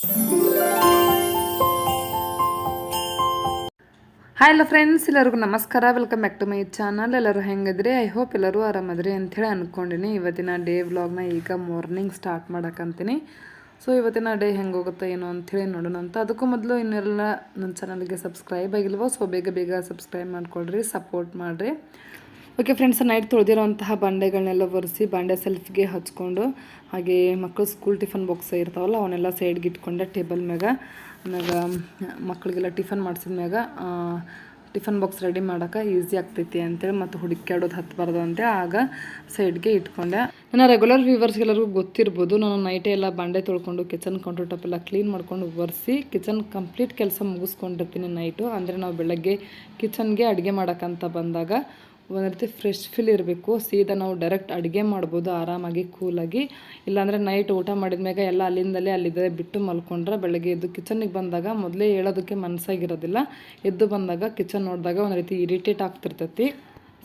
Hi ಎಲ್ಲ friends ಎಲ್ಲರಿಗೂ ನಮಸ್ಕಾರ. Welcome back to my channel ಎಲ್ಲರೂ ಹೆಂಗಿದ್ರಿ? ಐ ಹೋಪ್ ಎಲ್ಲರೂ ಆರಾಮದ್ರಿ ಅಂಥೇಳಿ ಅಂದ್ಕೊಂಡಿನಿ ಇವತ್ತಿನ ಡೇ ವ್ಲಾಗ್ನ ಈಗ ಮಾರ್ನಿಂಗ್ ಸ್ಟಾರ್ಟ್ ಮಾಡೋಕ್ಕಂತೀನಿ ಸೊ ಇವತ್ತಿನ ಡೇ ಹೆಂಗೆ ಹೋಗುತ್ತೆ ಏನೋ ಅಂಥೇಳಿ ನೋಡೋಣ ಅಂತ. ಅದಕ್ಕೂ ಮೊದಲು ಇನ್ನೆಲ್ಲ ನನ್ನ ಚಾನಲ್ಗೆ ಸಬ್ಸ್ಕ್ರೈಬ್ ಆಗಿಲ್ವೋ ಸೊ ಬೇಗ ಬೇಗ ಸಬ್ಸ್ಕ್ರೈಬ್ ಮಾಡ್ಕೊಳ್ರಿ ಸಪೋರ್ಟ್ ಮಾಡಿರಿ. ಓಕೆ ಫ್ರೆಂಡ್ಸ್ ನೈಟ್ ತೊಳೆದಿರೋಂತಹ ಬಂಡೆಗಳನ್ನೆಲ್ಲ ಒರೆಸಿ ಬಾಂಡೆ ಸೆಲ್ಫ್ಗೆ ಹಚ್ಕೊಂಡು, ಹಾಗೆ ಮಕ್ಕಳು ಸ್ಕೂಲ್ ಟಿಫನ್ ಬಾಕ್ಸ್ ಇರ್ತಾವಲ್ಲ, ಅವನ್ನೆಲ್ಲ ಸೈಡ್ಗೆ ಇಟ್ಕೊಂಡೆ ಟೇಬಲ್ ಮ್ಯಾಗ. ಆಮ್ಯಾಗ ಮಕ್ಕಳಿಗೆಲ್ಲ ಟಿಫನ್ ಮಾಡಿಸಿದ ಮ್ಯಾಗ ಟಿಫನ್ ಬಾಕ್ಸ್ ರೆಡಿ ಮಾಡೋಕೆ ಈಸಿ ಆಗ್ತೈತಿ ಅಂತೇಳಿ ಮತ್ತು ಹುಡುಕ್ಯಾಡೋದು ಹತ್ತಬಾರ್ದು ಅಂತ, ಆಗ ಸೈಡ್ಗೆ ಇಟ್ಕೊಂಡೆ. ನನ್ನ ರೆಗ್ಯುಲರ್ ವ್ಯೂವರ್ಸ್ಗೆಲ್ಲರಿಗೂ ಗೊತ್ತಿರ್ಬೋದು, ನಾನು ನೈಟೇ ಎಲ್ಲ ಬಾಂಡೆ ತೊಳ್ಕೊಂಡು ಕಿಚನ್ ಕೌಂಟರ್ ಟಾಪ್ ಎಲ್ಲ ಕ್ಲೀನ್ ಮಾಡ್ಕೊಂಡು ಒರೆಸಿ ಕಿಚನ್ ಕಂಪ್ಲೀಟ್ ಕೆಲಸ ಮುಗಿಸ್ಕೊಂಡಿರ್ತೀನಿ ನೈಟು ಅಂದರೆ ನಾವು ಬೆಳಗ್ಗೆ ಕಿಚನ್ಗೆ ಅಡುಗೆ ಮಾಡೋಕ್ಕಂತ ಬಂದಾಗ ಒಂದು ರೀತಿ ಫ್ರೆಶ್ ಫೀಲ್ ಇರಬೇಕು. ಸೀದಾ ನಾವು ಡೈರೆಕ್ಟ್ ಅಡುಗೆ ಮಾಡ್ಬೋದು, ಆರಾಮಾಗಿ ಕೂಲಾಗಿ ಇಲ್ಲಾಂದರೆ ನೈಟ್ ಊಟ ಮಾಡಿದ್ಮ್ಯಾಗ ಎಲ್ಲ ಅಲ್ಲಿಂದಲೇ ಅಲ್ಲಿದ್ದರೆ ಬಿಟ್ಟು ಮಲ್ಕೊಂಡ್ರೆ ಬೆಳಗ್ಗೆ ಎದ್ದು ಕಿಚನಿಗೆ ಬಂದಾಗ ಮೊದಲೇ ಹೇಳೋದಕ್ಕೆ ಮನಸ್ಸಾಗಿರೋದಿಲ್ಲ. ಎದ್ದು ಬಂದಾಗ ಕಿಚನ್ ನೋಡಿದಾಗ ಒಂದು ರೀತಿ ಇರಿಟೇಟ್ ಆಗ್ತಿರ್ತೈತಿ.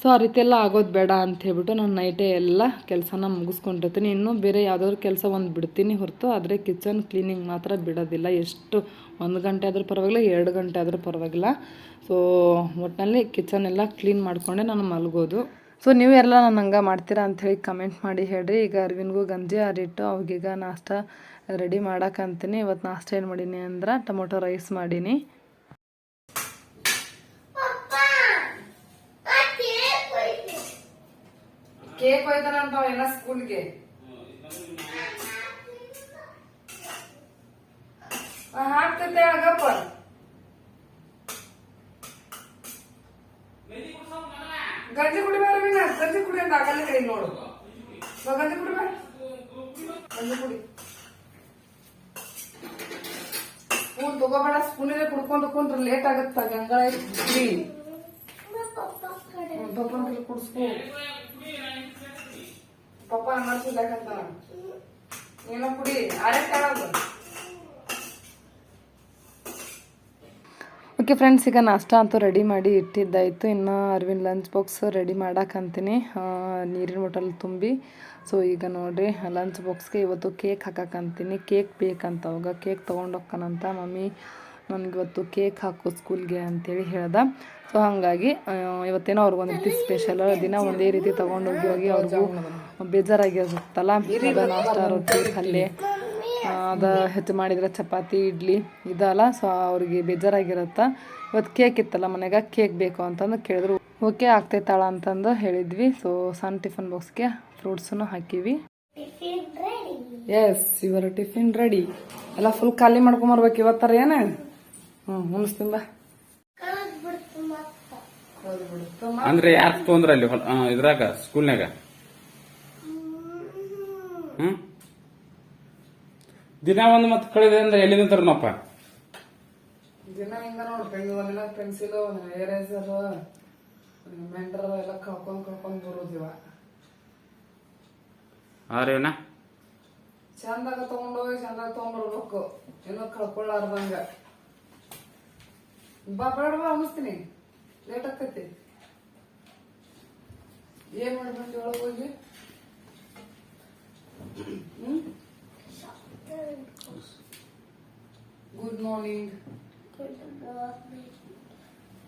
ಸೊ ಆ ರೀತಿಯೆಲ್ಲ ಆಗೋದು ಬೇಡ ಅಂತ ಹೇಳ್ಬಿಟ್ಟು ನಾನು ನೈಟೇ ಎಲ್ಲ ಕೆಲಸನ ಮುಗಿಸ್ಕೊಂಡಿರ್ತೀನಿ. ಇನ್ನೂ ಬೇರೆ ಯಾವುದಾದ್ರು ಕೆಲಸ ಒಂದು ಬಿಡ್ತೀನಿ ಹೊರತು, ಆದರೆ ಕಿಚನ್ ಕ್ಲೀನಿಂಗ್ ಮಾತ್ರ ಬಿಡೋದಿಲ್ಲ. ಎಷ್ಟು ಒಂದು ಗಂಟೆ ಆದರೂ ಪರವಾಗಿಲ್ಲ, ಎರಡು ಗಂಟೆ ಆದರೂ ಪರವಾಗಿಲ್ಲ. ಸೊ ಒಟ್ಟಿನಲ್ಲಿ ಕಿಚನ್ ಎಲ್ಲ ಕ್ಲೀನ್ ಮಾಡಿಕೊಂಡೆ ನಾನು ಮಲಗೋದು. ಸೊ ನೀವು ಎಲ್ಲ ನಾನು ಹಂಗೆ ಮಾಡ್ತೀರಾ ಅಂಥೇಳಿ ಕಮೆಂಟ್ ಮಾಡಿ ಹೇಳ್ರಿ. ಈಗ ಅರ್ವಿನ್ಗೂ ಗಂಜಿ ಆರಿಟ್ಟು ಅವಾಗೀಗ ನಾಷ್ಟ ರೆಡಿ ಮಾಡೋಕ್ಕಂತೀನಿ ಇವತ್ತು ನಾಷ್ಟ ಏನು ಮಾಡೀನಿ ಅಂದ್ರೆ ಟೊಮೊಟೊ ರೈಸ್ ಮಾಡೀನಿ. ಕೇಕ್ ಒಯ್ತಾನಂತ ಎಲ್ಲ ಸ್ಕೂಲ್ಗೆ ಹಾಕ್ತೈತೆ ಆಗಪ್ಪ ಗಂಜಿ ಕುಡಿಬಾರ ಮೀನ ಗಂಜಿ ಕುಡಿ ಅಂತ ಆಗಲ್ಲ ಕೈ ನೋಡು ಬಾ, ಗಂಜಿ ಕುಡಿಬ ಗಂಜಿ ಕುಡಿ ಸ್ಪೂನ್ ತಗೋಬೇಡ ಸ್ಪೂನಿಗೆ ಕುಡ್ಕೊಂಡು ಕುಂತ್ರ ಲೇಟ್ ಆಗತ್ತ ಗಂಗಳ ಕುಡಿ ಪಪ್ಪನ ಕೈ ಕುಡಿಸ್ಕೊ ಪಪ್ಪ ಏನೋ ಕುಡಿ ಓಕೆ ಫ್ರೆಂಡ್ಸ್ ಈಗ ನಾಷ್ಟ ಅಂತೂ ರೆಡಿ ಮಾಡಿ ಇಟ್ಟಿದ್ದಾಯಿತು. ಇನ್ನು ಅರವಿಂದ್ ಲಂಚ್ ಬಾಕ್ಸ್ ರೆಡಿ ಮಾಡಕ್ಕಂತೀನಿ ನೀರಿನ ಬಾಟಲ್ ತುಂಬಿ. ಸೊ ಈಗ ನೋಡಿರಿ ಲಂಚ್ ಬಾಕ್ಸ್ಗೆ ಇವತ್ತು ಕೇಕ್ ಹಾಕಕ್ಕಂತೀನಿ ಕೇಕ್ ಬೇಕಂತ ಅವಾಗ ಕೇಕ್ ತೊಗೊಂಡೋಗ್ಕನಂತ ಮಮ್ಮಿ ನನಗಿವತ್ತು ಕೇಕ್ ಹಾಕು ಸ್ಕೂಲ್ಗೆ ಅಂತೇಳಿ ಹೇಳ್ದೆ. ಸೊ ಹಾಗಾಗಿ ಇವತ್ತೇನೋ ಅವ್ರಿಗೊಂದು ರೀತಿ ಸ್ಪೆಷಲ್ ದಿನ ಒಂದೇ ರೀತಿ ತೊಗೊಂಡೋಗಿ ಹೋಗಿ ಅವ್ರಿಗೂ ಬೇಜಾರಾಗಿರುತ್ತಲ್ಲ? ಅದು ನಾಷ್ಟ ರೊಟ್ಟಿ ಪಲ್ಯ ಅದು ಹೆಚ್ಚು ಮಾಡಿದರೆ ಚಪಾತಿ ಇಡ್ಲಿ ಇದಲ್ಲ ಸೊ ಅವ್ರಿಗೆ ಬೇಜಾರಾಗಿರುತ್ತೆ. ಇವತ್ತು ಕೇಕ್ ಇತ್ತಲ್ಲ ಮನೆಗೆ ಕೇಕ್ ಬೇಕು ಅಂತಂದು ಕೇಳಿದ್ರು. ಓಕೆ ಆಗ್ತೈತಾಳ ಅಂತಂದು ಹೇಳಿದ್ವಿ. ಸೊ ಸಣ್ಣ ಟಿಫನ್ ಬಾಕ್ಸ್ಗೆ ಫ್ರೂಟ್ಸನ್ನು ಹಾಕಿವಿ. ಎಸ್ ಇವರ ಟಿಫಿನ್ ರೆಡಿ ಎಲ್ಲ ಫುಲ್ ಖಾಲಿ ಮಾಡ್ಕೊಂಬರ್ಬೇಕು ಇವತ್ತಾರ ಏನು? ಹ್ಞೂ ಉಣಿಸ್ತೀನಿ ಬಾ. ಅಂದ್ರೆ ಯಾರು ತೊಂದ್ರೆ ಅಲ್ಲಿ ಇದ್ರಾಗ ಸ್ಕೂಲ್ನಾಗ ಹ್ಮ್? ದಿನ ಒಂದು ಮತ್ತೆ ಕಳೆದ ಅಂದ್ರೆ ಎಲ್ಲಿ ತರನಪ್ಪ? ದಿನ ಹಿಂಗ ನೋಡಿ ಪೆನ್ ಒಂದಿನ ಪೆನ್ಸಿಲು ಏರೇಸರ್ ಮೆಂಡರ್ ಎಲ್ಲ ಕಳ್ಕೊಂಡ್ ಕಳ್ಕೊಂಡ್ ಬರೋದಿವ. ಆರೇನ? ಚಂದಾಗ ತಗೊಂಡೋಗಿ ಚಂದಾಗ ತಗೊಂಡ್ಬರ್ಬೇಕು ಏನೋ ಕಳ್ಕೊಳ್ಳಾರ್ದಂಗ. ಬಾ ಬೇಡ ಬಾ ಅನ್ನಿಸ್ತೀನಿ. ಲೇಟ್ ಆಗ್ತೈತಿ. ಏನ್ ಮಾಡ್ಬೇಕು ಒಳಗೆ ಹೋಗಿ ಗುಡ್ ಮಾರ್ನಿಂಗ್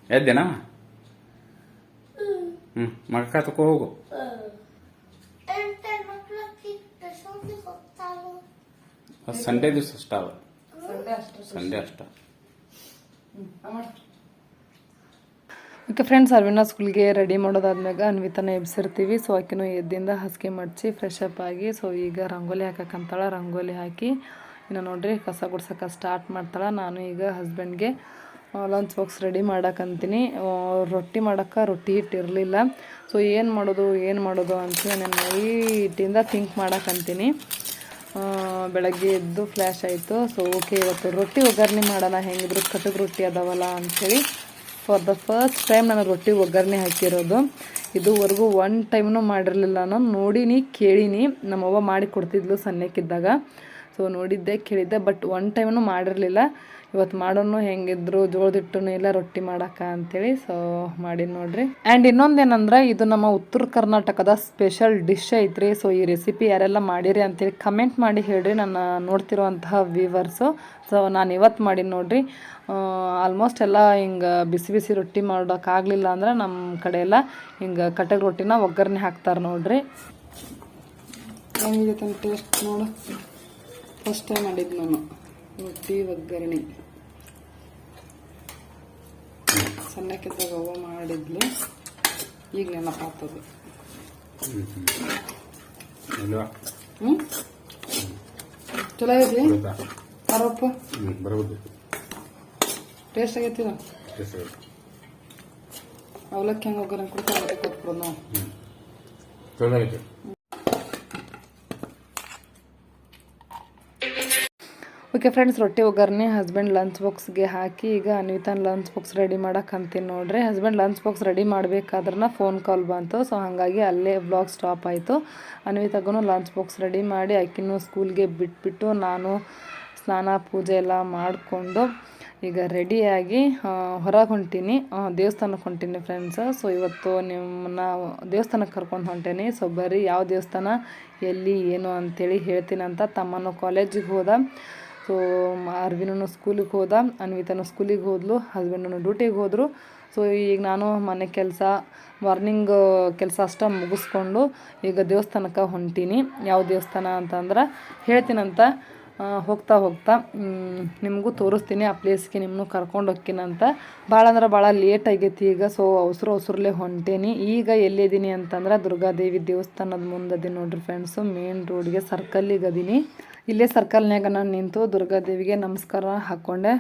ಎದ್ದೇನ? ಹ್ಮ್. ಮಕ್ಕ ತಕೋ ಹೋಗು. ಸಂಡೇ ದಿವಸ ಅಷ್ಟ ಅವ ಸಂಡೆ ಅಷ್ಟು ಸಂಡೇ ಅಷ್ಟ. ಓಕೆ ಫ್ರೆಂಡ್ಸ್ ಅರ್ವಿನ ಸ್ಕೂಲ್ಗೆ ರೆಡಿ ಮಾಡೋದಾದ್ಮ್ಯಾಗ ಅನ್ವಿತನ ಎಬ್ಸಿರ್ತೀವಿ. ಸೊ ಆಕಿನೂ ಎದ್ದಿಂದ ಹಸಿಗೆ ಮಡ್ಚಿ ಫ್ರೆಶ್ ಅಪ್ ಆಗಿ ಸೊ ಈಗ ರಂಗೋಲಿ ಹಾಕಕ್ಕಂತಳ ರಂಗೋಲಿ ಹಾಕಿ ಇನ್ನು ನೋಡ್ರಿ ಕಸ ಗುಡ್ಸಕ್ಕೆ ಸ್ಟಾರ್ಟ್ ಮಾಡ್ತಾಳೆ. ನಾನು ಈಗ ಹಸ್ಬೆಂಡ್ಗೆ ಲಂಚ್ ಬಾಕ್ಸ್ ರೆಡಿ ಮಾಡಕ್ಕಂತೀನಿ ರೊಟ್ಟಿ ಮಾಡೋಕ್ಕೆ ರೊಟ್ಟಿ ಹಿಟ್ಟು ಇರಲಿಲ್ಲ ಸೊ ಏನು ಮಾಡೋದು ಏನು ಮಾಡೋದು ಅಂತ ನಾನು ಹಿಟ್ಟಿಂದ ಥಿಂಕ್ ಮಾಡಕ್ಕಂತೀನಿ ಬೆಳಗ್ಗೆ ಎದ್ದು ಫ್ಲ್ಯಾಶ್ ಆಯಿತು. ಸೊ ಓಕೆ ಇವತ್ತು ರೊಟ್ಟಿ ಒಗ್ಗರಣೆ ಮಾಡೋಣ. ಹೆಂಗಿದ್ರು ಕಟಕ್ ರೊಟ್ಟಿ ಅದಾವಲ್ಲ ಅಂಥೇಳಿ ಫಾರ್ ದ ಫಸ್ಟ್ ಟೈಮ್ ನಾನು ರೊಟ್ಟಿ ಒಗ್ಗರಣೆ ಹಾಕಿರೋದು. ಇದುವರೆಗೂ ಒನ್ ಟೈಮ್ನೂ ಮಾಡಿರಲಿಲ್ಲ ನಾನು. ನೋಡಿನಿ, ಕೇಳೀನಿ. ನಮ್ಮವ್ವ ಮಾಡಿ ಕೊಡ್ತಿದ್ಲು ಸಣ್ಣಕ್ಕಿದ್ದಾಗ. ಸೊ ನೋಡಿದ್ದೆ, ಕೇಳಿದ್ದೆ ಬಟ್ ಒನ್ ಟೈಮೂ ಮಾಡಿರಲಿಲ್ಲ. ಇವತ್ತು ಮಾಡೋನು ಹೆಂಗಿದ್ರು, ಜೋಳದ ಇಲ್ಲ, ರೊಟ್ಟಿ ಮಾಡಾಕ ಅಂತೇಳಿ ಸೊ ಮಾಡಿ ನೋಡ್ರಿ. ಆ್ಯಂಡ್ ಇನ್ನೊಂದೇನಂದ್ರೆ, ಇದು ನಮ್ಮ ಉತ್ತರ ಕರ್ನಾಟಕದ ಸ್ಪೆಷಲ್ ಡಿಶ್ ಐತ್ರಿ. ಸೊ ಈ ರೆಸಿಪಿ ಯಾರೆಲ್ಲ ಮಾಡಿರಿ ಅಂತೇಳಿ ಕಮೆಂಟ್ ಮಾಡಿ ಹೇಳ್ರಿ. ನನ್ನ ನೋಡ್ತಿರುವಂತಹ ವ್ಯೂವರ್ಸು ಸೊ ನಾನು ಇವತ್ತು ಮಾಡಿ ನೋಡ್ರಿ. ಆಲ್ಮೋಸ್ಟ್ ಎಲ್ಲ ಹಿಂಗೆ ಬಿಸಿ ಬಿಸಿ ರೊಟ್ಟಿ ಮಾಡೋಕ್ಕಾಗಲಿಲ್ಲ ಅಂದ್ರೆ ನಮ್ಮ ಕಡೆ ಎಲ್ಲ ಹಿಂಗೆ ಕಟಗ್ ರೊಟ್ಟಿನ ಒಗ್ಗರಣೆ ಹಾಕ್ತಾರೆ ನೋಡ್ರಿ. ಟೇಸ್ಟ್ ನೋಡು. ಫಸ್ಟ್ ಟೈಮ್ ಮಾಡಿದ್ದು ನಾನು. ರೊಟ್ಟಿ ಒಗ್ಗರಣೆ. ಸಣ್ಣಕ್ಕಿದ್ದಾಗ ಅವ್ವ ಮಾಡಿದ್ಲು. ಈಗ ನೆನಪಾಗ್ತದೆ. ಹ್ಞೂ ಚಲೋ ಐತಿ ಖಾರಪ್ಪ ಟೇಸ್ಟ್ ಆಗೈತಿ. ಅವಲಕ್ಕಿ ಹೆಂಗೆ ಒಗ್ಗರಣೆ ಕೊಡ್ತಾರೆ ಕೊಟ್ಬಿಡೋದು ನಾವು. ಹ್ಞೂ ಚೆನ್ನಾಗೈತೆ ಓಕೆ ಫ್ರೆಂಡ್ಸ್ ರೊಟ್ಟಿ, ಒಗ್ಗರಣೆ ಹಸ್ಬೆಂಡ್ ಲಂಚ್ ಬಾಕ್ಸ್ಗೆ ಹಾಕಿ ಈಗ ಅನ್ವಿತಾನ್ ಲಂಚ್ ಬಾಕ್ಸ್ ರೆಡಿ ಮಾಡಕ್ಕೆ ಅಂತೀನಿ ನೋಡ್ರಿ. ಹಸ್ಬೆಂಡ್ ಲಂಚ್ ಬಾಕ್ಸ್ ರೆಡಿ ಮಾಡಬೇಕಾದ್ರೆ ಫೋನ್ ಕಾಲ್ ಬಂತು. ಸೊ ಹಾಗಾಗಿ ಅಲ್ಲೇ ಬ್ಲಾಗ್ ಸ್ಟಾಪ್ ಆಯಿತು. ಅನ್ವಿತಾಗೂ ಲಂಚ್ ಬಾಕ್ಸ್ ರೆಡಿ ಮಾಡಿ ಆಕಿನೂ ಸ್ಕೂಲ್ಗೆ ಬಿಟ್ಬಿಟ್ಟು ನಾನು ಸ್ನಾನ, ಪೂಜೆ ಎಲ್ಲ ಮಾಡಿಕೊಂಡು ಈಗ ರೆಡಿಯಾಗಿ ಹೊರಗೆ ಹೊಂಟೀನಿ. ದೇವಸ್ಥಾನಕ್ಕೆ ಹೊಂಟೀನಿ ಫ್ರೆಂಡ್ಸ್ ಸೊ ಇವತ್ತು ನಿಮ್ಮನ್ನ ದೇವಸ್ಥಾನಕ್ಕೆ ಕರ್ಕೊಂಡು ಹೊಂಟೇನಿ. ಸೊ ಬರೀ ಯಾವ ದೇವಸ್ಥಾನ, ಎಲ್ಲಿ, ಏನು ಅಂಥೇಳಿ ಹೇಳ್ತೀನಿ ಅಂತ ತಮ್ಮನು ಕಾಲೇಜಿಗೆ ಹೋದ. ಸೊ ಅರ್ವಿನೂ ಸ್ಕೂಲಿಗೆ ಹೋದ, ಅನ್ವಿತನು ಸ್ಕೂಲಿಗೆ ಹೋದ್ಲು ಹಸ್ಬೆಂಡನು ಡ್ಯೂಟಿಗೆ ಹೋದರು. ಸೊ ಈಗ ನಾನು ಮನೆ ಕೆಲಸ ಮಾರ್ನಿಂಗ್ ಕೆಲಸ ಅಷ್ಟ ಮುಗಿಸ್ಕೊಂಡು ಈಗ ದೇವಸ್ಥಾನಕ್ಕೆ ಹೊಂಟೀನಿ. ಯಾವ ದೇವಸ್ಥಾನ ಅಂತಂದ್ರೆ ಹೇಳ್ತೀನಂತ ಹೋಗ್ತಾ ಹೋಗ್ತಾ ನಿಮಗೂ ತೋರಿಸ್ತೀನಿ ಆ ಪ್ಲೇಸ್ಗೆ ನಿಮ್ಮನ್ನು ಕರ್ಕೊಂಡು ಹೋಗ್ತೀನಂತ ಭಾಳ ಅಂದ್ರೆ ಭಾಳ ಲೇಟ್ ಆಗೈತಿ ಈಗ. ಸೊ ಅವಸರು ಅವಸರಲ್ಲೇ ಹೊಂಟೇನಿ. ಈಗ ಎಲ್ಲಿದ್ದೀನಿ ಅಂತಂದ್ರೆ ದುರ್ಗಾದೇವಿ ದೇವಸ್ಥಾನದ ಮುಂದದಿ ನೋಡ್ರಿ ಫ್ರೆಂಡ್ಸು ಮೇನ್ ರೋಡ್ಗೆ ಸರ್ಕಲ್ಲಿಗೆ ಅದೀನಿ. ಇಲ್ಲೇ ಸರ್ಕಲ್ನ್ಯಾಗ ನಾನು ನಿಂತು ದುರ್ಗಾದೇವಿಗೆ ನಮಸ್ಕಾರ ಹಾಕ್ಕೊಂಡೆ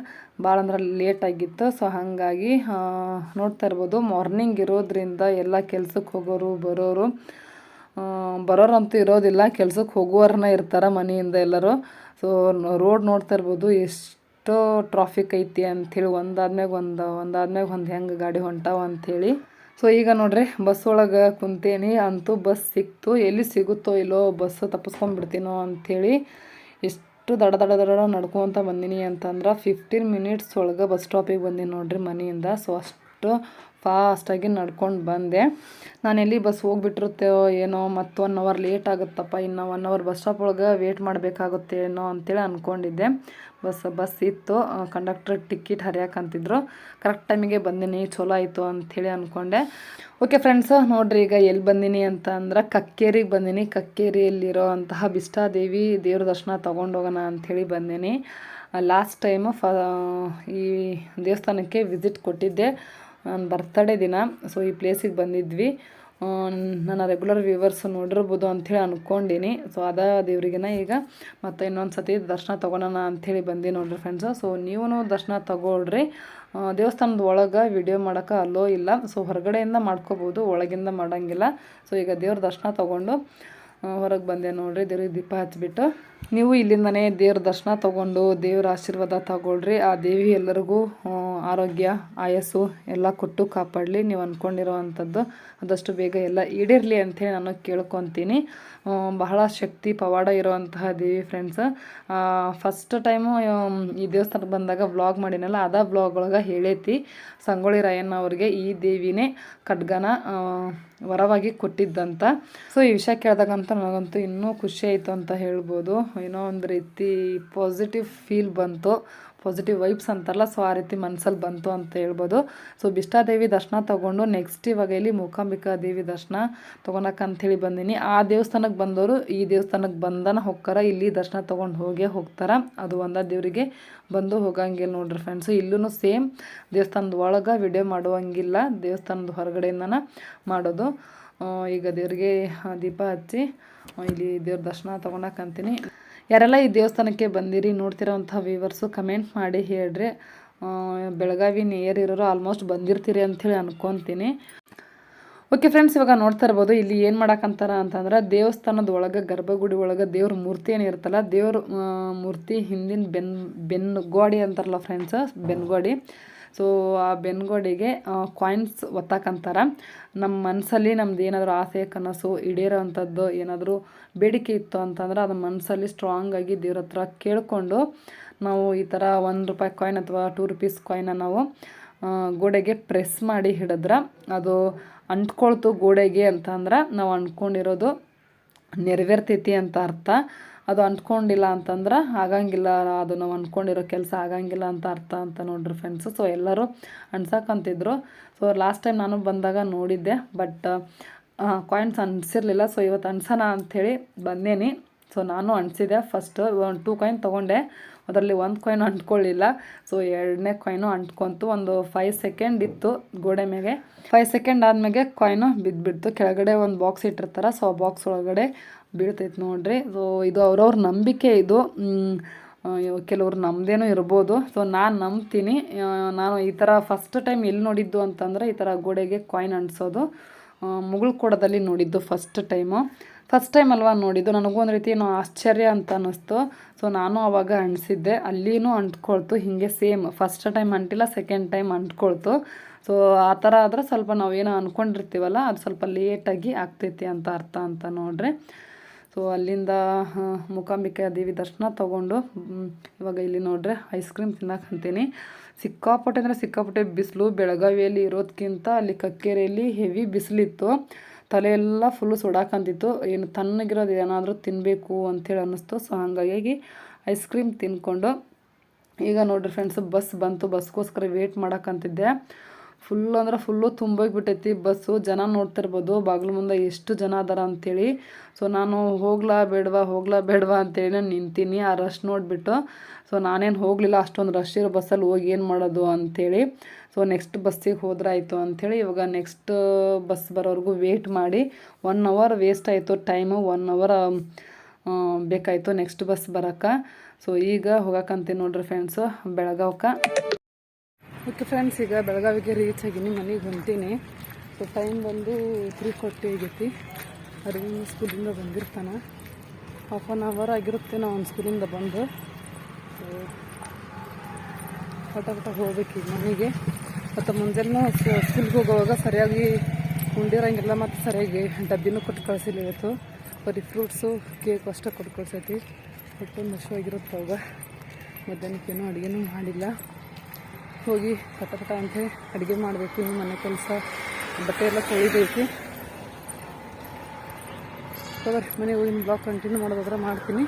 ಭಾಳ ಅಂದ್ರೆ ಲೇಟ್ ಆಗಿತ್ತು. ಸೊ ಹಾಗಾಗಿ ನೋಡ್ತಾ ಇರ್ಬೋದು ಮಾರ್ನಿಂಗ್ ಇರೋದ್ರಿಂದ ಎಲ್ಲ ಕೆಲ್ಸಕ್ಕೆ ಹೋಗೋರು, ಬರೋರು ಬರೋರಂತೂ ಇರೋದಿಲ್ಲ. ಕೆಲ್ಸಕ್ಕೆ ಹೋಗುವವ್ರನ್ನ ಇರ್ತಾರೆ ಮನೆಯಿಂದ ಎಲ್ಲರೂ. ಸೊ ರೋಡ್ ನೋಡ್ತಾ ಇರ್ಬೋದು, ಎಷ್ಟು ಟ್ರಾಫಿಕ್ ಐತಿ ಅಂಥೇಳಿ, ಒಂದಾದ್ಮ್ಯಾಗ ಒಂದು ಒಂದಾದ್ಮ್ಯಾಗ ಒಂದು ಹೆಂಗೆ ಗಾಡಿ ಹೊಂಟಾವ ಅಂಥೇಳಿ. ಸೊ ಈಗ ನೋಡ್ರಿ ಬಸ್ ಒಳಗೆ ಕುಂತೇನಿ. ಅಂತೂ ಬಸ್ ಸಿಕ್ತು. ಎಲ್ಲಿ ಸಿಗುತ್ತೋ ಇಲ್ಲೋ ಬಸ್ ತಪ್ಪಿಸ್ಕೊಂಡ್ಬಿಡ್ತೀನೋ ಅಂಥೇಳಿ ಎಷ್ಟು ದಡ ದಡ ದಡ ನಡ್ಕೊತ ಬಂದೀನಿ ಅಂತಂದ್ರೆ ಫಿಫ್ಟೀನ್ ಮಿನಿಟ್ಸ್ ಒಳಗೆ ಬಸ್ ಸ್ಟಾಪಿಗೆ ಬಂದೀನಿ ನೋಡ್ರಿ ಮನೆಯಿಂದ. ಸೊ ಅಷ್ಟು ಫಾಸ್ಟಾಗಿ ನಡ್ಕೊಂಡು ಬಂದೆ. ನಾನು ಎಲ್ಲಿ ಬಸ್ ಹೋಗಿಬಿಟ್ಟಿರುತ್ತೋ ಏನೋ, ಮತ್ತು ಒನ್ ಅವರ್ ಲೇಟ್ ಆಗುತ್ತಪ್ಪ, ಇನ್ನು ಒನ್ ಅವರ್ ಬಸ್ ಸ್ಟಾಪ್ ಒಳಗೆ ವೇಟ್ ಮಾಡಬೇಕಾಗುತ್ತೆ ಏನೋ ಅಂತೇಳಿ ಅಂದ್ಕೊಂಡಿದ್ದೆ ಬಸ್ ಬಸ್ ಇತ್ತು. ಕಂಡಕ್ಟರ್ ಟಿಕೆಟ್ ಹರಿಯಾಕಂತಿದ್ರು. ಕರೆಕ್ಟ್ ಟೈಮಿಗೆ ಬಂದಿನಿ, ಚಲೋ ಆಯಿತು ಅಂಥೇಳಿ ಅಂದ್ಕೊಂಡೆ ಓಕೆ ಫ್ರೆಂಡ್ಸ್ ನೋಡ್ರಿ ಈಗ ಎಲ್ಲಿ ಬಂದಿನಿ ಅಂತ ಅಂದ್ರೆ ಕಕ್ಕೇರಿಗೆ ಬಂದಿನಿ. ಕಕ್ಕೇರಿಯಲ್ಲಿರೋ ಅಂತಹ ಬಿಷ್ಟಾದೇವಿ ದೇವ್ರ ದರ್ಶನ ತೊಗೊಂಡೋಗೋಣ ಅಂಥೇಳಿ ಬಂದಿನಿ. ಲಾಸ್ಟ್ ಟೈಮು ಫ, ಈ ದೇವಸ್ಥಾನಕ್ಕೆ ವಿಸಿಟ್ ಕೊಟ್ಟಿದ್ದೆ. ನನ್ನ ಬರ್ತಡೇ ದಿನ ಸೊ ಈ ಪ್ಲೇಸಿಗೆ ಬಂದಿದ್ವಿ. ನನ್ನ ರೆಗ್ಯುಲರ್ ವ್ಯೂವರ್ಸ್ ನೋಡಿರ್ಬೋದು ಅಂಥೇಳಿ ಅಂದ್ಕೊಂಡೀನಿ ಸೊ ಅದ ದೇವ್ರಿಗೆನ ಈಗ ಮತ್ತು ಇನ್ನೊಂದು ಸತಿ ದರ್ಶನ ತೊಗೊಳೋಣ ಅಂಥೇಳಿ ಬಂದಿ ನೋಡ್ರಿ ಫ್ರೆಂಡ್ಸು ಸೊ ನೀವು ದರ್ಶನ ತಗೊಳ್ರಿ. ದೇವಸ್ಥಾನದ ಒಳಗೆ ವಿಡಿಯೋ ಮಾಡೋಕೆ ಅಲ್ಲೋ ಇಲ್ಲ. ಸೊ ಹೊರಗಡೆಯಿಂದ ಮಾಡ್ಕೋಬೋದು, ಒಳಗಿಂದ ಮಾಡೋಂಗಿಲ್ಲ. ಸೊ ಈಗ ದೇವ್ರ ದರ್ಶನ ತೊಗೊಂಡು ಹೊರಗೆ ಬಂದೆ ನೋಡ್ರಿ. ದೇವ್ರಿಗೆ ದೀಪ ಹಚ್ಬಿಟ್ಟು. ನೀವು ಇಲ್ಲಿಂದನೇ ದೇವ್ರ ದರ್ಶನ ತಗೊಂಡು ದೇವ್ರ ಆಶೀರ್ವಾದ ತಗೊಳ್ರಿ. ಆ ದೇವಿ ಎಲ್ಲರಿಗೂ ಆರೋಗ್ಯ, ಆಯಸ್ಸು ಎಲ್ಲ ಕೊಟ್ಟು ಕಾಪಾಡಲಿ. ನೀವು ಅಂದ್ಕೊಂಡಿರೋ ಅಂಥದ್ದು ಆದಷ್ಟು ಬೇಗ ಎಲ್ಲ ಈಡೇರಲಿ ಅಂಥೇಳಿ ನಾನು ಕೇಳ್ಕೊತೀನಿ. ಬಹಳ ಶಕ್ತಿ, ಪವಾಡ ಇರುವಂತಹ ದೇವಿ ಫ್ರೆಂಡ್ಸ್ ಫಸ್ಟ್ ಟೈಮು ಈ ದೇವಸ್ಥಾನಕ್ಕೆ ಬಂದಾಗ ವ್ಲಾಗ್ ಮಾಡಿನಲ್ಲ, ಅದ ವ್ಲಾಗ್ ಒಳಗೆ ಹೇಳೈತಿ ಸಂಗೊಳ್ಳಿ ರಾಯಣ್ಣ ಅವ್ರಿಗೆ ಈ ದೇವಿನೇ ಖಡ್ಗನ ವರವಾಗಿ ಕೊಟ್ಟಿದ್ದಂತ. ಸೊ ಈ ವಿಷಯ ಕೇಳಿದಾಗಂತ ನನಗಂತೂ ಇನ್ನೂ ಖುಷಿ ಆಯಿತು ಅಂತ ಹೇಳ್ಬೋದು. ಏನೋ ಒಂದು ರೀತಿ ಪಾಸಿಟಿವ್ ಫೀಲ್ ಬಂತು. ಪಾಸಿಟಿವ್ ವೈಬ್ಸ್ ಅಂತಾರಲ್ಲ ಸೊ ಆ ರೀತಿ ಮನಸ್ಸಲ್ಲಿ ಬಂತು ಅಂತ ಹೇಳ್ಬೋದು. ಸೊ ಬಿಷ್ಟಾದೇವಿ ದರ್ಶನ ತೊಗೊಂಡು ನೆಕ್ಸ್ಟ್ ಇವಾಗ ಇಲ್ಲಿ ಮೂಕಾಂಬಿಕಾ ದೇವಿ ದರ್ಶನ ತೊಗೊಳಕ್ಕೆ ಅಂಥೇಳಿ ಬಂದೀನಿ. ಆ ದೇವಸ್ಥಾನಕ್ಕೆ ಬಂದವರು ಈ ದೇವಸ್ಥಾನಕ್ಕೆ ಬಂದನ ಹೋಗ್ತಾರ ಇಲ್ಲಿ ದರ್ಶನ ತೊಗೊಂಡು ಹೋಗೇ ಹೋಗ್ತಾರೆ. ಅದು ಒಂದ ದೇವರಿಗೆ ಬಂದು ಹೋಗಂಗಿಲ್ಲ ನೋಡ್ರಿ ಫ್ರೆಂಡ್ಸು ಇಲ್ಲೂ ಸೇಮ್ ದೇವಸ್ಥಾನದ ಒಳಗೆ ವಿಡಿಯೋ ಮಾಡುವಂಗಿಲ್ಲ, ದೇವಸ್ಥಾನದ ಹೊರಗಡೆಯಿಂದನ ಮಾಡೋದು. ಈಗ ದೇವರಿಗೆ ದೀಪ ಹಚ್ಚಿ ಇಲ್ಲಿ ದೇವ್ರ ದರ್ಶನ ತೊಗೊಳಕ್ಕೆ ಅಂತೀನಿ ಯಾರೆಲ್ಲ ಈ ದೇವಸ್ಥಾನಕ್ಕೆ ಬಂದಿರಿ ನೋಡ್ತಿರೋಂಥ ವ್ಯೂವರ್ಸು ಕಮೆಂಟ್ ಮಾಡಿ ಹೇಳ್ರಿ. ಬೆಳಗಾವಿ ನಿಯರ್ ಇರೋರು ಆಲ್ಮೋಸ್ಟ್ ಬಂದಿರ್ತೀರಿ ಅಂಥೇಳಿ ಅನ್ಕೊತೀನಿ. ಓಕೆ ಫ್ರೆಂಡ್ಸ್ ಇವಾಗ ನೋಡ್ತಾ ಇರ್ಬೋದು ಇಲ್ಲಿ ಏನು ಮಾಡೋಕ್ಕಂತಾರ ಅಂತಂದ್ರೆ ದೇವಸ್ಥಾನದ ಒಳಗೆ ಗರ್ಭಗುಡಿ ಒಳಗೆ ದೇವ್ರ ಮೂರ್ತಿ ಏನಿರುತ್ತಲ್ಲ ದೇವ್ರ ಆ, ಮೂರ್ತಿ ಹಿಂದಿನ ಬೆನ್ ಬೆನ್ನು ಗೋಡಿ ಅಂತಾರಲ್ಲ ಫ್ರೆಂಡ್ಸ್ ಬೆನ್ಗೋಡಿ ಸೊ ಆ ಬೆನ್ಗೋಡಿಗೆ ಕಾಯಿನ್ಸ್ ಒತ್ತಾಕಂತಾರೆ. ನಮ್ಮ ಮನಸ್ಸಲ್ಲಿ ನಮ್ದು ಏನಾದರೂ ಆಸೆ, ಕನಸು ಈಡೇರೋ ಏನಾದರೂ ಬೇಡಿಕೆ ಇತ್ತು ಅಂತಂದ್ರೆ ಅದು ಮನಸ್ಸಲ್ಲಿ ಸ್ಟ್ರಾಂಗಾಗಿ ದೇವ್ರ ಹತ್ರ ಕೇಳಿಕೊಂಡು ನಾವು ಈ ಥರ ಒಂದು ರೂಪಾಯಿ ಕಾಯಿನ್ ಅಥವಾ ಟೂ ರುಪೀಸ್ ಕಾಯಿನ ನಾವು ಗೋಡೆಗೆ ಪ್ರೆಸ್ ಮಾಡಿ ಹಿಡಿದ್ರೆ ಅದು ಅಂಟ್ಕೊಳ್ತು ಗೋಡೆಗೆ ಅಂತಂದ್ರೆ ನಾವು ಅಂಟ್ಕೊಂಡಿರೋದು ನೆರವೇರ್ತೈತಿ ಅಂತ ಅರ್ಥ. ಅದು ಅಂಟ್ಕೊಂಡಿಲ್ಲ ಅಂತಂದ್ರೆ ಆಗಂಗಿಲ್ಲ, ಅದು ನಾವು ಅಂದ್ಕೊಂಡಿರೋ ಕೆಲಸ ಆಗಂಗಿಲ್ಲ ಅಂತ ಅರ್ಥ ಅಂತ ನೋಡ್ರಿ ಫ್ರೆಂಡ್ಸು ಸೊ ಎಲ್ಲರೂ ಅನ್ಸಕ್ಕಂತಿದ್ರು ಸೊ ಲಾಸ್ಟ್ ಟೈಮ್ ನಾನು ಬಂದಾಗ ನೋಡಿದ್ದೆ ಬಟ್ ಕಾಯಿನ್ಸ್ ಅನಿಸಿರಲಿಲ್ಲ. ಸೊ ಇವತ್ತು ಅನ್ಸೋಣ ಅಂಥೇಳಿ ಬಂದೇನಿ. ಸೊ ನಾನು ಅನಿಸಿದೆ ಫಸ್ಟ್ ಒಂದು ಟೂ ಕಾಯಿನ್ ತೊಗೊಂಡೆ. ಅದರಲ್ಲಿ ಒಂದು ಕಾಯಿನ್ ಅಂಟ್ಕೊಳ್ಳಿಲ್ಲ. ಸೊ ಎರಡನೇ ಕಾಯಿನು ಅಂಟ್ಕೊಂತು. ಒಂದು ಫೈವ್ ಸೆಕೆಂಡ್ ಇತ್ತು ಗೋಡೆ ಮೇಲೆ ಫೈವ್ ಸೆಕೆಂಡ್ ಆದಮೇಲೆ ಕಾಯಿನು ಬಿದ್ದುಬಿಡ್ತು ಕೆಳಗಡೆ ಒಂದು ಬಾಕ್ಸ್ ಇಟ್ಟಿರ್ತಾರೆ. ಸೊ ಬಾಕ್ಸ್ ಒಳಗಡೆ ಬೀಳ್ತೈತೆ ನೋಡ್ರಿ. ಸೊ ಇದು ಅವ್ರವ್ರ ನಂಬಿಕೆ ಇದು. ಕೆಲವರು ನಮ್ಮದೇನೂ ಇರ್ಬೋದು. ಸೊ ನಾನು ನಂಬ್ತೀನಿ. ನಾನು ಈ ಥರ ಫಸ್ಟ್ ಟೈಮ್ ಎಲ್ಲಿ ನೋಡಿದ್ದು ಅಂತಂದರೆ ಈ ಥರ ಗೋಡೆಗೆ ಕಾಯಿನ್ ಅಂಟಿಸೋದು. ಮುಗುಳ್ಕೊಡದಲ್ಲಿ ನೋಡಿದ್ದು ಫಸ್ಟ್ ಟೈಮು ಫಸ್ಟ್ ಟೈಮ್ ಅಲ್ವಾ ನೋಡಿದ್ದು. ನನಗೂ ಒಂದು ರೀತಿ ಏನೋ ಆಶ್ಚರ್ಯ ಅಂತ ಅನ್ನಿಸ್ತು. ಸೊ ನಾನು ಅವಾಗ ಅಂಟಿಸಿದ್ದೆ. ಅಲ್ಲಿನೂ ಅಂಟ್ಕೊಳ್ತು. ಹೀಗೆ ಸೇಮ್ ಫಸ್ಟ್ ಟೈಮ್ ಅಂಟಿಲ್ಲ ಸೆಕೆಂಡ್ ಟೈಮ್ ಅಂಟ್ಕೊಳ್ತು. ಸೊ ಆ ಥರ ಆದರೆ ಸ್ವಲ್ಪ ನಾವೇನೋ ಅಂದ್ಕೊಂಡಿರ್ತೀವಲ್ಲ ಅದು ಸ್ವಲ್ಪ ಲೇಟಾಗಿ ಆಗ್ತೈತಿ ಅಂತ ಅರ್ಥ ಅಂತ ನೋಡ್ರಿ. ಸೊ ಅಲ್ಲಿಂದ ಮೂಕಾಂಬಿಕೆ ದೇವಿ ದರ್ಶನ ತೊಗೊಂಡು ಇವಾಗ ಇಲ್ಲಿ ನೋಡ್ರೆ ಐಸ್ ಕ್ರೀಮ್ ತಿನ್ನಕಂತೀನಿ ಸಿಕ್ಕಾಪಟ್ಟೆ ಅಂದರೆ ಸಿಕ್ಕಾಪಟ್ಟೆ ಬಿಸಿಲು, ಬೆಳಗಾವಿಯಲ್ಲಿ ಇರೋದಕ್ಕಿಂತ ಅಲ್ಲಿ ಕಕ್ಕೇರಿಯಲ್ಲಿ ಹೆವಿ ಬಿಸಿಲಿತ್ತು. ತಲೆಯೆಲ್ಲ ಫುಲ್ಲು ಸುಡಾಕಂತಿತ್ತು. ಏನು ತಣ್ಣಗಿರೋದು ಏನಾದರೂ ತಿನ್ನಬೇಕು ಅಂಥೇಳಿ ಅನ್ನಿಸ್ತು. ಸೊ ಹಾಗಾಗಿ ಐಸ್ ಕ್ರೀಮ್ ತಿನ್ಕೊಂಡು, ಈಗ ನೋಡ್ರಿ ಫ್ರೆಂಡ್ಸ್ ಬಸ್ ಬಂತು. ಬಸ್ಗೋಸ್ಕರ ವೇಟ್ ಮಾಡಕ್ಕಂತಿದ್ದೆ ಫುಲ್ ಅಂದ್ರೆ ಫುಲ್ಲು ತುಂಬೋಗ್ಬಿಟ್ಟೈತಿ. ಬಸ್ಸು ಜನ ನೋಡ್ತಿರ್ಬೋದು. ಬಾಗಿಲು ಮುಂದೆ ಎಷ್ಟು ಜನ ಅದಾರ ಅಂಥೇಳಿ ಸೊ ನಾನು ಹೋಗ್ಲಾ ಬೇಡವಾ ಹೋಗ್ಲಾ ಬೇಡವಾ ಅಂತೇಳಿ ನಾನು ನಿಂತೀನಿ. ಆ ರಶ್ ನೋಡಿಬಿಟ್ಟು. ಸೊ ನಾನೇನು ಹೋಗಲಿಲ್ಲ, ಅಷ್ಟೊಂದು ರಶ್ ಇರೋ ಬಸ್ಸಲ್ಲಿ ಹೋಗಿ ಏನು ಮಾಡೋದು ಅಂಥೇಳಿ ಸೊ ನೆಕ್ಸ್ಟ್ ಬಸ್ಸಿಗೆ ಹೋದ್ರಾಯಿತು ಅಂಥೇಳಿ ಇವಾಗ ನೆಕ್ಸ್ಟ್ ಬಸ್ ಬರೋವರೆಗೂ ವೇಟ್ ಮಾಡಿ. ಒನ್ ಅವರ್ ವೇಸ್ಟ್ ಆಯಿತು. ಟೈಮು ಒನ್ ಅವರ್ ಬೇಕಾಯಿತು ನೆಕ್ಸ್ಟ್ ಬಸ್ ಬರೋಕ್ಕೆ ಸೊ ಈಗ ಹೋಗಕ್ಕಂತೀನಿ ನೋಡ್ರಿ ಫ್ರೆಂಡ್ಸು ಬೆಳಗಾವ್ಕ. ಓಕೆ ಫ್ರೆಂಡ್ಸ್ ಈಗ ಬೆಳಗಾವಿಗೆ ರೀಚ್ ಆಗೀನಿ ಮನೆಗೆ ಬಂತೀನಿ. ಸೊ ಟೈಮ್ ಬಂದು ತ್ರೀ ಫೋರ್ಟಿ ಆಗೈತಿ. ಅರವಿಂದ್ ಸ್ಕೂಲಿಂದ ಬಂದಿರ್ತಾನೆ. ಹಾಫ್ ಆನ್ ಅವರ್ ಆಗಿರುತ್ತೆ ನಾವು ಒಂದು ಸ್ಕೂಲಿಂದ ಬಂದು. ಪಟ ಪಟ ಹೋಗ್ಬೇಕು ಈಗ ಮನೆಗೆ. ಮತ್ತು ಮುಂಜಾನೆ ಸ್ಕೂಲ್ಗೆ ಹೋಗುವಾಗ ಸರಿಯಾಗಿ ಉಂಡಿರಂಗಿಲ್ಲ, ಮತ್ತು ಸರಿಯಾಗಿ ಡಬ್ಬಿನೂ ಕೊಟ್ಟು ಕಳಿಸಿಲ್ಲ ಇವತ್ತು. ಬರೀ ಫ್ರೂಟ್ಸು ಕೇಕ್ ಅಷ್ಟೇ ಕೊಟ್ಟು ಕಳ್ಸೈತಿ. ಹೊಟ್ಟೊಂದು ಆಗಿರುತ್ತೆ ಅವಾಗ. ಮಧ್ಯಾಹ್ನಕ್ಕೇನು ಅಡುಗೆನೂ ಮಾಡಿಲ್ಲ. ಹೋಗಿ ಪಟ ಪಟ ಅಂತೇಳಿ ಅಡುಗೆ ಮಾಡಬೇಕು, ಮನೆ ಕೆಲಸ, ಬಟ್ಟೆ ಎಲ್ಲ ತೊಳಿಬೇಕು. ಹೋಗ್ರಿ ಮನೆ ಹೋಗಿ ಬ್ಲಾಕ್ ಕಂಟಿನ್ಯೂ ಮಾಡೋದಾದ್ರೆ ಮಾಡ್ತೀನಿ.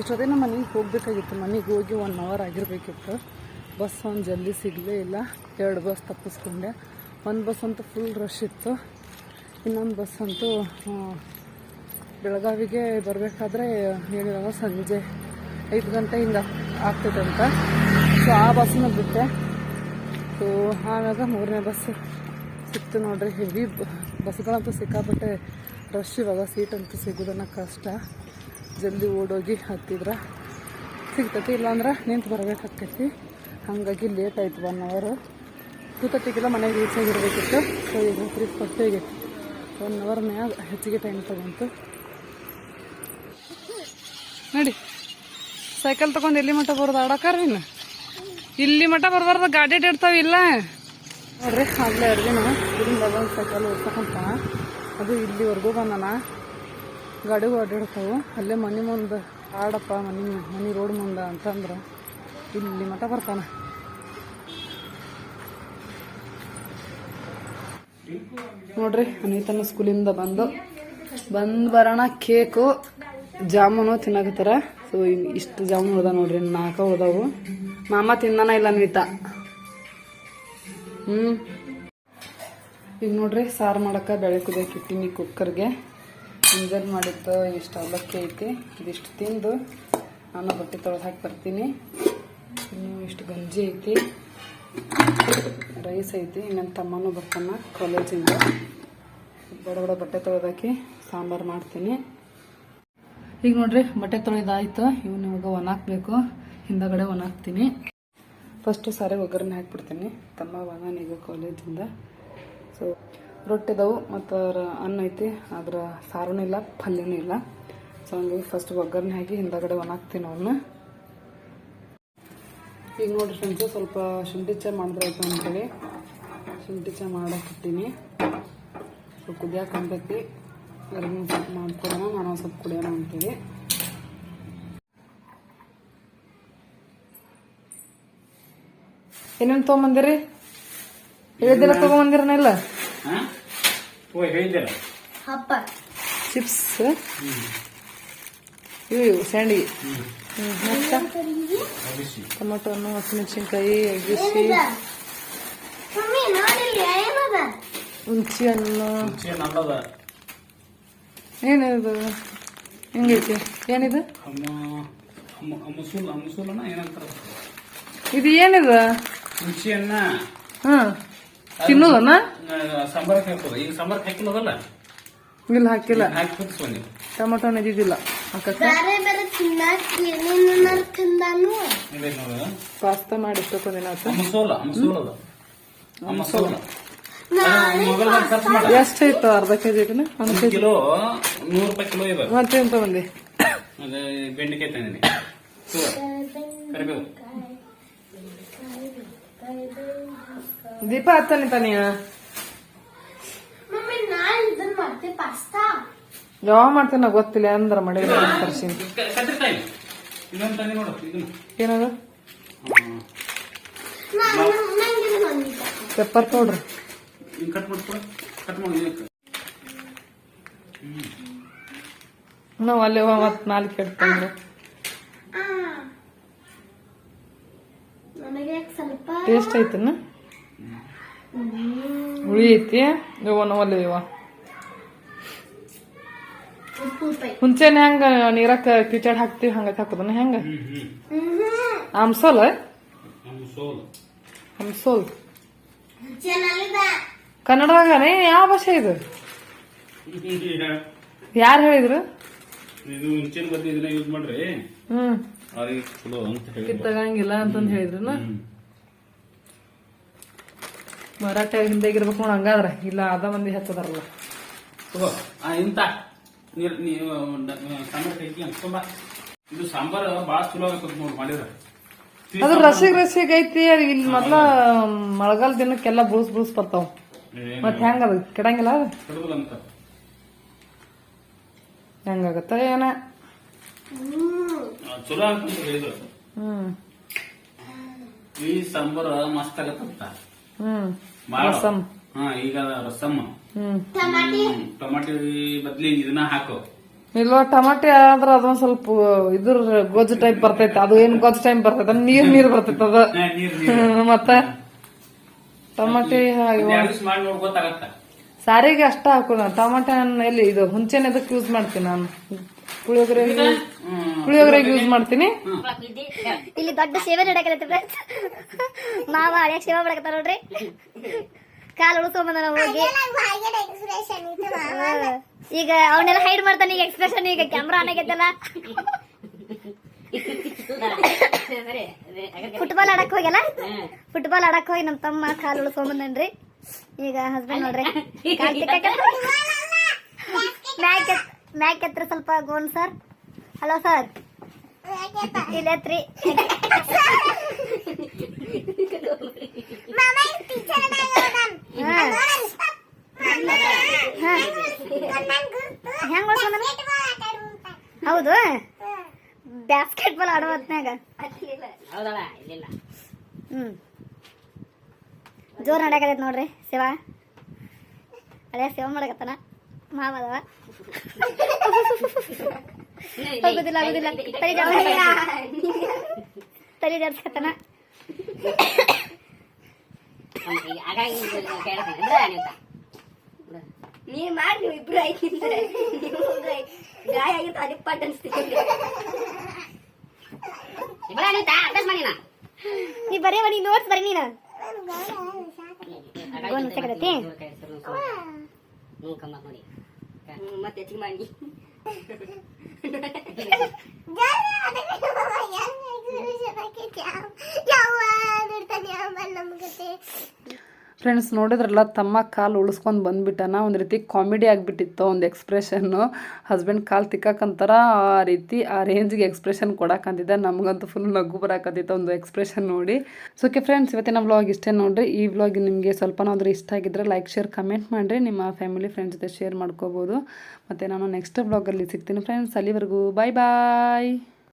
ಇಷ್ಟೊತ್ತಿನ ಮನೆಗೆ ಹೋಗಬೇಕಾಗಿತ್ತು. ಮನೆಗೆ ಹೋಗಿ ಒನ್ ಅವರ್ ಆಗಿರಬೇಕಿತ್ತು. ಬಸ್ ಒಂದು ಜಲ್ದಿ ಸಿಗಲೇ ಇಲ್ಲ. ಎರಡು ಬಸ್ ತಪ್ಪಿಸ್ಕೊಂಡೆ. ಒಂದು ಬಸ್ ಅಂತೂ ಫುಲ್ ರಶ್ ಇತ್ತು. ಇನ್ನೊಂದು ಬಸ್ ಅಂತೂ ಬೆಳಗಾವಿಗೆ ಬರಬೇಕಾದ್ರೆ ಹೇಳಿದಾಗ ಸಂಜೆ, ಐದು ಗಂಟೆ ಹಿಂಗೆ ಆಗ್ತೈತೆ ಅಂತ. ಸೊ ಆ ಬಸ್ನ ಬಿಟ್ಟೆ. ಸೊ ಆಮ್ಯಾಗ ಮೂರನೇ ಬಸ್ ಸಿಕ್ತು ನೋಡ್ರಿ. ಹೆವಿ ಬಸ್ಗಳಂತೂ ಸಿಕ್ಕಾಪಟ್ಟೆ ರಶ್ ಇವಾಗ ಸೀಟ್ ಅಂತೂ ಸಿಗೋದನ್ನ ಕಷ್ಟ. ಜಲ್ದಿ ಓಡೋಗಿ ಹತ್ತಿದ್ರೆ ಸಿಗ್ತೈತಿ, ಇಲ್ಲಾಂದ್ರೆ ನಿಂತು ಬರಬೇಕಾಗ್ತೈತಿ. ಹಾಗಾಗಿ ಲೇಟ್ ಆಯ್ತು ಒನ್ ಅವರು ಟೂ ತರ್ಟಿಗೆಲ್ಲ ಮನೆಗೆ ರೀಚ್ ಆಗಿರಬೇಕಿತ್ತು ಸೊ ಈಗ ತ್ರೀ ಫೋರ್ಟಿ ಒನ್ ಅವರ್ ಮ್ಯಾಗ ಹೆಚ್ಚಿಗೆ ಟೈಮ್ ತಗೊಂತು. ನೋಡಿ. ಸೈಕಲ್ ತಗೊಂಡು ಎಲ್ಲಿ ಮಟ್ಟ ಬರೋದು? ಆಡಕ್ಕಾರ ಇನ್ನು ಇಲ್ಲಿ ಮಟ್ಟ ಬರ್ಬಾರ್ದು, ಗಾಡಿ ಇಡ್ತಾವ ಇಲ್ಲ. ನೋಡ್ರಿ, ಆಗ್ಲೇ ನಾನು ಇಲ್ಲಿಂದ ಒಂದು ಸೈಕಲ್ ಓಡ್ಸಕಂತ. ಅದು ಇಲ್ಲಿವರೆಗೂ ಬಂದಾನ. ಗಾಡಿಗೂ ಅಡ್ಡಿಡ್ತಾವು. ಅಲ್ಲೇ ಮನೆ ಮುಂದೆ ಆಡಪ್ಪ ಮನೆ ಮನೆ ರೋಡ್ ಮುಂದೆ ಅಂತಂದ್ರೆ. ಇಲ್ಲಿ ಮಠ ಬರ್ತಾನ. ನೋಡ್ರಿ, ಅನಿತನ ಸ್ಕೂಲಿಂದ ಬಂದು. ಬಂದು ಬರೋಣ, ಕೇಕು, ಜಾಮೂನು ತಿನ್ನಕತ್ತಾರ. ಸೊ ಇಷ್ಟು ಜಾಮೂನು ಉಳ್ದ ನೋಡ್ರಿ ನಾಲ್ಕ ಉಳ್ದಾವು. ಮಾಮ ತಿಂದಾನ ಇಲ್ಲ ಅನ್ವಿತ? ಹ್ಞೂ ಈಗ ನೋಡ್ರಿ, ಸಾರು ಮಾಡೋಕೆ ಬೆಳೆ ಕುದಿಯಾಕಿಟ್ಟಿನಿ ಕುಕ್ಕರ್ಗೆ. ಮುಂಜಾನೆ ಮಾಡಿದ್ದು ಇಷ್ಟು ಅವಲಕ್ಕಿ ಐತಿ. ಇದಿಷ್ಟು ತಿಂದು ನಾನು ಬಟ್ಟೆ ತೊಳೆದು ಹಾಕಿ ಬರ್ತೀನಿ. ಇನ್ನು ಇಷ್ಟು ಗಂಜಿ ಐತಿ. ರೈಸ್ ಐತಿ. ನನ್ನ ತಮ್ಮನು ಬರ್ತಾನ ಕಾಲೇಜಿಂದ. ಬಡ ಬಡ ಬಟ್ಟೆ ತೊಳೆದಾಕಿ ಸಾಂಬಾರು ಮಾಡ್ತೀನಿ. ಈಗ ನೋಡ್ರಿ, ಬಟ್ಟೆ ತೊಳೆದಾಯ್ತು ಇವು ನಿಮಗೆ ಒಣಾಕ್ಬೇಕು. ಹಿಂದಗಡೆ ಒಣಾಕ್ತೀನಿ ಫಸ್ಟು ಸಾರಿ ಒಗ್ಗರಣೆ ಹಾಕ್ಬಿಡ್ತೀನಿ. ತಮ್ಮ ಬಂದಾನ ಈಗ ಕಾಲೇಜಿಂದ ಸೊ ರೊಟ್ಟಿದವು ಮತ್ತು ಅನ್ನ ಐತಿ. ಅದರ ಸಾರೂ ಇಲ್ಲ, ಪಲ್ಯನೂ ಇಲ್ಲ. ಸೊ ಹಂಗಾಗಿ ಫಸ್ಟ್ ಒಗ್ಗರಣೆ ಹಾಕಿ ಹಿಂದಗಡೆ ಒಣಾಕ್ತೀನಿ ಅವ್ರನ್ನ ಈಗ ನೋಡಿರಿ ಫ್ರೆಂಡ್ಸು ಸ್ವಲ್ಪ ಶುಂಠಿ ಚಾ ಮಾಡಿದ್ರೆ ಆಯ್ತು ಅಂತೇಳಿ. ಶುಂಠಿ ಚಾ ಮಾಡಾಕಿರ್ತೀನಿ ಸ್ವಲ್ಪ ಕುದಿಯಾಕೆ ಅಂತೈತಿ ಎಲ್ಲರಿಗೂ ಸ್ವಲ್ಪ ಮಾಡ್ಕೊಡೋಣ ನಾನು ಸ್ವಲ್ಪ ಕುಡಿಯೋಣ ಅಂತೇಳಿ. ಏನೇನು ತೊಗೊಂಬಂದಿರಿ? ಹೇಳಿದಿಲ್ಲ ತೊಗೊಂಬಂದಿರನಿಲ್ಲ ಹಾ? ಓ ಹಬ್ಬ. ಚಿಪ್ಸ್? ಇವು ಇವು ಸ್ಯಾಂಡಿಗೆ. ಟೊಮೊಟೊ ಹಣ್ಣು ಹಸಿಮೆಣಸಿನ್ಕಾಯಿ ಏನದ? ಹುಂಚಿ ಹಣ್ಣು. ಏನಿದು? ಹೆಂಗೈತಿ? ಏನಿದು? ಇದು ಏನಿದು? ರುಚಿಯನ್ನ ಹಾಂ. ಸಾಂಬಾರ್ ಸಾಂಬಾರಕ್ಕೆ ಹಾಕೋದು ಈಗ ಸಾಂಬಾರಕ್ಕೆ ಹಾಕಿಲ್ಲದಲ್ಲ? ಇಲ್ಲ ಹಾಕಿಲ್ಲ. ಹಾಕಿ ಟೊಮೊಟೊ ನೋಡು. ಪಾಸ್ತಾ ಮಾಡಿ ಎಷ್ಟಾಯ್ತು ಅಮಸೋಲ ಅಮಸೂಲ್. ಅಮಸೋಲ. ಅರ್ಧ ಕೆ ಜಿ ಒಂದು ಒಂದು ಕೆ ಜಿ ಕಿಲೋ ನೂರು ರೂಪಾಯಿ ಕಿಲೋ ಇದೆ ಮತ್ತೆ ಎಂತ ಬಂದಿ ಬೆಂಡೆಕಾಯಿ ತಂದಿನಿ ಕರಿಬೇವು. ದೀಪ ಹತ್ತನಿ ತಾನೇ ಯಾವ ಮಾಡ್ತೇನೆ ಗೊತ್ತಿಲ್ಲ ಅಂದ್ರ ಮಳೆ ಇದನ್ನು. ಏನದು? ಪೆಪ್ಪರ್ ಪೌಡ್ರ್ ಹಿಂಗ್ ಕಟ್ ಮಾಡ್ಕೊಳ ಕಟ್ ಮಾಡಿ ನಾವು ಅಲ್ಲಿ ಮತ್ ನಾಲ್ಕು ಕೆಡ್ತಂದ್ರೆ ಆ. ನನಗೆ ಸ್ವಲ್ಪ ಟೇಸ್ಟ್ ಐತನ ಹುಳಿ ಐತಿ. ಇವ ನಾವಲ್ಲಿ ಇವ. ಉಪ್ಪು ಉಪ್ಪು ಹುಂಚೆನೆ ಹೆಂಗ ನೀರಕ್ಕೆ ಕಿಚಡ್ ಹಾಕ್ತಿವಿ ಹಂಗ ಹಾಕುದನ್ನ ಹೆಂಗ? ಆಮ್ಸೋಲ್ ನಮ್ಮ ಸೋಲ್ ಆಮ್ಸೋಲ್ ಚೆನ್ನಾಗಿದ ಕನ್ನಡದಾಗನೇ? ಯಾವ ಭಾಷೆ ಇದು? ಯಾರು ಹೇಳಿದ್ರು? ಇದು ಮುಂಚಿನ ಬದ್ಲಿ ಇದನ್ನ ಯೂಸ್ ಮಾಡ್ರಿ. ಹ್ಮ್. ಚಲೋ ಅಂತ ಹೇಳಿ ಕಿತ್ತಗಂಗಿಲ್ಲ ಅಂತಂದ್ ಹೇಳಿದ್ರನ? ಹ್ಮ್. ಮರಾಠ ಹಿಂದೆ ನೋಡ್ ಹಂಗಾದ್ರ. ಇಲ್ಲ ಅದ ಮಂದಿ ಹಚ್ಚದಾರಲ್ಲ. ಇಂತ. ನೀರ್ ನೀವು ಸಾಂಬಾರ್ ಕೈಕಿ ಅನ್ಕೊಂಬ ಇದು ಸಾಂಬಾರ್ ಚಲೋ ಆಗತ್ತೆ ನೋಡಿ ಮಾಡಿದ್ರ. ಅದು ರಸಿಗ್ ರಸಿಗ್ ಐತಿ ಇಲ್ಲಿ ಮೊದ್ಲ ಮಳೆಗಾಲ ದಿನಕ್ಕೆಲ್ಲ ಬುಳ್ಸ್ ಬುಳ್ಸ್ ಬರ್ತಾವ. ಮತ್ ಹೆಂಗ ಅದು ಕೆಡಂಗಿಲ್ಲ? ಹೆಂಗಾಗತ್ತ ಏನ? ಹ್ಮ್. ಈ ಸಾಂಬಾರ್ ಮಸ್ತ್ ಆಗತ್ತಂತ. ಹ್ಮ್. ರಸಂ. ಹಾ ಈಗ ರಸಮ್ ಹ್ಮ್. ಟಮಾಟಿ. ಟೊಮಾಟೊ ಬದ್ಲಿ ಇದನ್ನ ಹಾಕು. ಇಲ್ವಾ ಟಮಾಟೆ ಆದ್ರ ಅದೊಂದ್ ಸ್ವಲ್ಪ ಇದ್ರ ಗೊಜ್ಜು ಟೈಪ್ ಬರ್ತೈತೆ. ಅದು ಏನ್ ಗೊಜ್ಜು ಟೈಪ್ ಬರ್ತೈತೆ? ಅದ್ ನೀರ್ ನೀರ್ ಬರ್ತೈತಿ ಅದ. ಮತ್ತ? ಟಮಾಟೆ ಸಾರಿಗೆ ಅಷ್ಟ ಹಾಕೋಣ ಟಮಾಟೆ ಹಣ್ಣು ಎಲ್ಲಿ ಇದು ಹುಂಚೆನ ಎದಕ್ ಯೂಸ್ ಮಾಡ್ತೀನಿ ನಾನು. ಪುಳಿಯೋಗರೆ ಹ್ಮ್ ಪುಳಿಯೋಗರೆಗೆ ಯೂಸ್ ಮಾಡ್ತೀನಿ. ಇಲ್ಲಿ ದೊಡ್ಡ ಸೇವೆ ನಡಕಲತ್ತ ಫ್ರೆಂಡ್ಸ್ ಮಾವ ಹಳ್ಯಾಗ ಸೇವೆ ಮಾಡಕತ್ತಾರ ನೋಡ್ರಿ. ಕಾಲು ಉಳಿಸ್ಕೊಂಬಂದ ನಾವು ಹೋಗಿ. ಈಗ ಅವನ್ನೆಲ್ಲ ಹೈಡ್ ಮಾಡ್ತಾನೆ ಈಗ ಎಕ್ಸ್ಪ್ರೆಷನ್ ಈಗ ಕ್ಯಾಮ್ರಾ ಆನ್ ಆಗೈತಲ್ಲ. ಫುಟ್ಬಾಲ್ ಆಡಕ್ ಹೋಗ್ಯಲ್ಲ ಫುಟ್ಬಾಲ್ ಆಡಕ್ ಹೋಗಿ ನಮ್ ತಮ್ಮ ಕಾಲು ಉಳಿಸ್ಕೊಂಬಂದನ್ರಿ ಈಗ ಹಸ್ಬೆಂಡ್ ನೋಡ್ರಿ. ಮ್ಯಾಕ್ ಮ್ಯಾಕ್ ಎತ್ರ ಸ್ವಲ್ಪ ಗೋನ್ ಸರ್ ಹಲೋ ಸರ್. ಇಲ್ಲತ್ರಿ ಹೆಂಗ್ ಹೌದು? ಬ್ಯಾಸ್ಕೆಟ್ ಬಾಲ್ ಆಡೋ ಹೊತ್ನ್ಯಾಗ? ಹ್ಮ್. ಜೋರ್ ನಡ್ಯಾಕತೈತ್ ನೋಡ್ರಿ ಶಿವ. ಅದೇ ಶಿವ ಮಾಡಕತ್ತಾನ. ಮಾವದವ ಆಗುದಿಲ್ಲ ಆಗುದಿಲ್ಲ ತಲೆ ಜಾಸ್ತಿ ತಲೆ ಜಾಡ್ಸ್ಕತ್ತಾನ ನೀವ್ ಮಾಡಿ ನೀವು ಇಬ್ರು ಐಕಿಂದ್ರೆ ಗಾಯ ಆಗಿತ್ತು ಅದಕ್ಕೆ ಪಟ್ ಅನ್ಸ್ತಿದ್ದೆ ಅಭ್ಯಾಸ ಮಾಡಿನ ನೀ ಬರೀ ನೀ ನೋಟ್ಸ್ ಬರೀ ನೀನು ಗೋನ್ ಸಿಗತೈತಿ ಹ್ಞೂ ಕಮ್ಮ ನೋಡಿ ಹ್ಞೂ ಮತ್ತೆ ಹೆಚ್ಚಿಗೆ ಮಾಡಿ Jangan, ada kata mama yang saya suruh jam. Jangan, ada tanya abang nama. Friends ನೋಡಿದ್ರಲ್ಲ, ತಮ್ಮ ಕಾಲು ಉಳಿಸ್ಕೊಂಡು ಬಂದುಬಿಟ್ಟನ, ಒಂದು ರೀತಿ ಕಾಮಿಡಿ ಆಗಿಬಿಟ್ಟಿತ್ತು, ಒಂದು ಎಕ್ಸ್ಪ್ರೆಷನ್ನು ಹಸ್ಬೆಂಡ್ ಕಾಲು ತಿಕ್ಕಾಕಂತಾರ, ಆ ರೀತಿ, ಆ ರೇಂಜ್ಗೆ ಎಕ್ಸ್ಪ್ರೆಷನ್ ಕೊಡಕ್ಕಂತಿದ್ದ ನಮಗಂತೂ ಫುಲ್ ನಗು ಬರಕತ್ತಿತ್ತು ಒಂದು ಎಕ್ಸ್ಪ್ರೆಷನ್ ನೋಡಿ. ಸೊ ಓಕೆ ಫ್ರೆಂಡ್ಸ್ ಇವತ್ತಿನ ವ್ಲಾಗ್ ಇಷ್ಟೇ ನೋಡಿರಿ. ಈ ವ್ಲಾಗ್ ನಿಮಗೆ ಸ್ವಲ್ಪನಾದರೂ ಇಷ್ಟ ಆಗಿದ್ರೆ ಲೈಕ್ ಶೇರ್ ಕಮೆಂಟ್ ಮಾಡಿರಿ. ನಿಮ್ಮ ಫ್ಯಾಮಿಲಿ ಫ್ರೆಂಡ್ಸ್ ಜೊತೆ ಶೇರ್ ಮಾಡ್ಕೋಬೋದು. ಮತ್ತು ನಾನು ನೆಕ್ಸ್ಟ್ ವ್ಲಾಗಲ್ಲಿ ಸಿಗ್ತೀನಿ ಫ್ರೆಂಡ್ಸ್ ಅಲ್ಲಿವರೆಗೂ ಬಾಯ್ ಬಾಯ್